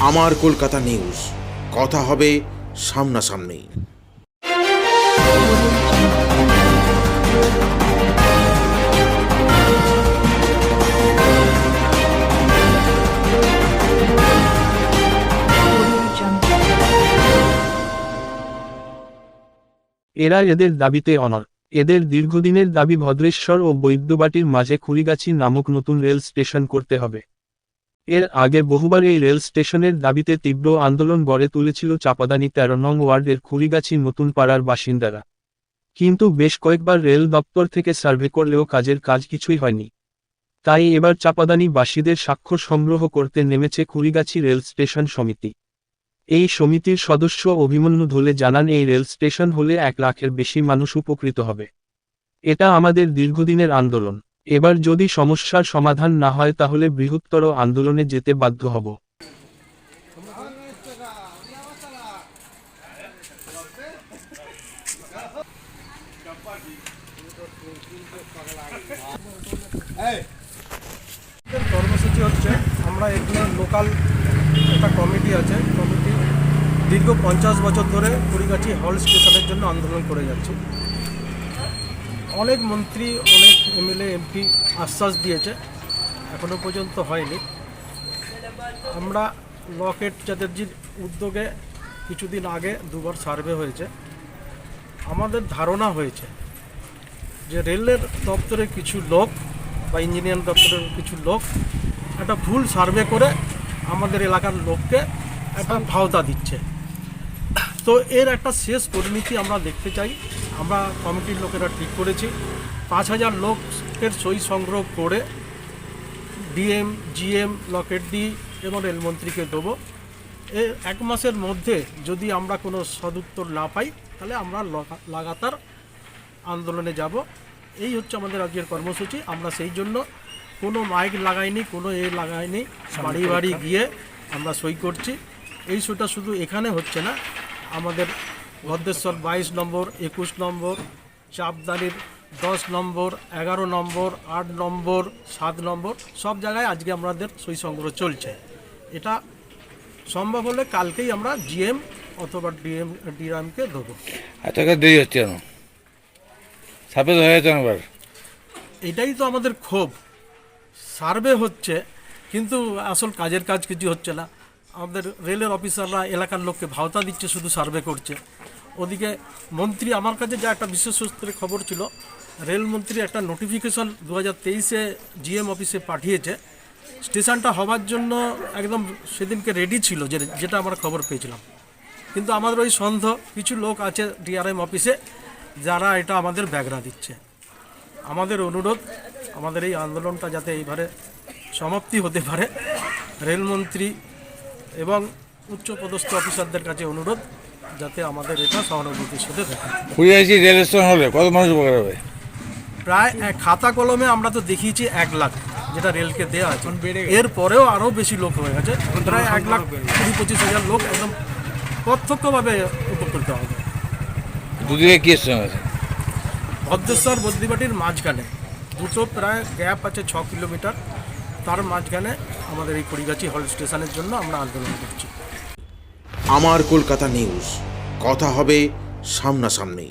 আমার কলকাতা নিউজ। কথা হবে সামনাসামনি। এরা এদের দাবিতে অনর। এদের দীর্ঘদিনের দাবি ভদ্রেশ্বর ও বৈদ্যবাটির মাঝে খুরিগাছি নামক নতুন রেল স্টেশন করতে হবে। এর আগে বহুবার এই রেল স্টেশনের দাবিতে তীব্র আন্দোলন গড়ে তুলেছিল চাপাদানি তেরো নং ওয়ার্ডের খুরিগাছি নতুন পাড়ার বাসিন্দারা। কিন্তু বেশ কয়েকবার রেল দপ্তর থেকে সার্ভে করলেও কাজের কাজ কিছুই হয়নি। তাই এবার চাপাদানি বাসীদের স্বাক্ষর সংগ্রহ করতে নেমেছে খুরিগাছি রেল স্টেশন সমিতি। এই সমিতির সদস্য অভিমন্যু ধলে জানান, এই রেল স্টেশন হলে এক লাখের বেশি মানুষ উপকৃত হবে। এটা আমাদের দীর্ঘদিনের আন্দোলন। এবার যদি সমস্যার সমাধান না হয় তাহলে বৃহত্তর আন্দোলনে যেতে বাধ্য হব। কর্মসূচি হচ্ছে, আমরা এখানে লোকাল একটা কমিটি আছে, কমিটি দীর্ঘ পঞ্চাশ বছর ধরে কুড়িগাছি হল স্টেশনের জন্য আন্দোলন করে যাচ্ছে। অনেক মন্ত্রী, অনেক এমএলএ, এমপি আশ্বাস দিয়েছে। এখনও পর্যন্ত হয়নি। আমরা লকেট চ্যাটার্জির উদ্যোগে কিছুদিন আগে দুবার সার্ভে হয়েছে। আমাদের ধারণা হয়েছে যে রেলের দপ্তরে কিছু লোক বা ইঞ্জিনিয়ার দপ্তরের কিছু লোক একটা ভুল সার্ভে করে আমাদের এলাকার লোককে একটা ভাওতা দিচ্ছে। তো এর একটা শেষ পরিণতি আমরা দেখতে চাই। আমরা কমিটির লোকেরা ঠিক করেছি। পাঁচ হাজার লোকের সই সংগ্রহ করে ডিএম জিএম লকেট ডি এবং রেলমন্ত্রীকে দেবো। এ এক মাসের মধ্যে যদি আমরা কোনো সদুত্তর না পাই তাহলে আমরা লাগাতার আন্দোলনে যাব। এই হচ্ছে আমাদের আজকের কর্মসূচি। আমরা সেই জন্য কোনো মাইক লাগাইনি কোনো এ লাগাইনি। বাড়ি বাড়ি গিয়ে আমরা সই করছি। এই শোটা শুধু এখানে হচ্ছে না আমাদের ভদ্রেশ্বর বাইশ নম্বর একুশ নম্বর চাপদানির দশ নম্বর এগারো নম্বর আট নম্বর সাত নম্বর সব জায়গায় আজকে আমাদের সই সংগ্রহ চলছে। এটা সম্ভব হলে কালকেই আমরা জিএম অথবা ডিএম ডিএমকে দেবো এতটা দেরি হচ্ছে কেন? সাপে এটাই তো আমাদের ক্ষোভ। সার্ভে হচ্ছে কিন্তু আসল কাজের কাজ কিছু হচ্ছে না। আমাদের রেলের অফিসাররা এলাকার লোককে ভাওতা দিচ্ছে, শুধু সার্ভে করছে। ওদিকে মন্ত্রী, আমার কাছে যা একটা বিশেষ সূত্রে খবর ছিল রেলমন্ত্রী একটা নোটিফিকেশন দু হাজার তেইশে জিএম অফিসে পাঠিয়েছে। স্টেশনটা হবার জন্য একদম সেদিনকে রেডি ছিল, যে যেটা আমরা খবর পেয়েছিলাম। কিন্তু আমাদের ওই সন্দেহ কিছু লোক আছে ডিআরএম অফিসে যারা এটা আমাদের ব্যাগরা দিচ্ছে। আমাদের অনুরোধ, আমাদের এই আন্দোলনটা যাতে এইবারে সমাপ্তি হতে পারে। রেলমন্ত্রী এবং উচ্চপদস্থ অফিসারদের কাছে অনুরোধ যাতে আমাদের এটা সহানুভূতির সাথে থাকে। ঘুরে রেল স্টেশন হলে কত মানুষ উপকার হবে? প্রায় এক খাতা কলমে আমরা তো দেখিয়েছি এক লাখ যেটা রেলকে দেওয়া আছে এর পরেও আরও বেশি লোক হয়ে গেছে। প্রায় এক লাখ কুড়ি পঁচিশ হাজার লোক একদম প্রত্যক্ষভাবে উপকৃত হবে। দুদিকে কি আছে? ভদ্রেশ্বর বদ্রিবাটির মাঝখানে। দুটো প্রায় গ্যাপ আছে ছ কিলোমিটার। তার মাঝখানে আমাদের এই কড়িগাছি হল স্টেশনের জন্য আমরা আন্দোলন করছি। আমার কলকাতা নিউজ। কথা হবে সামনাসামনি।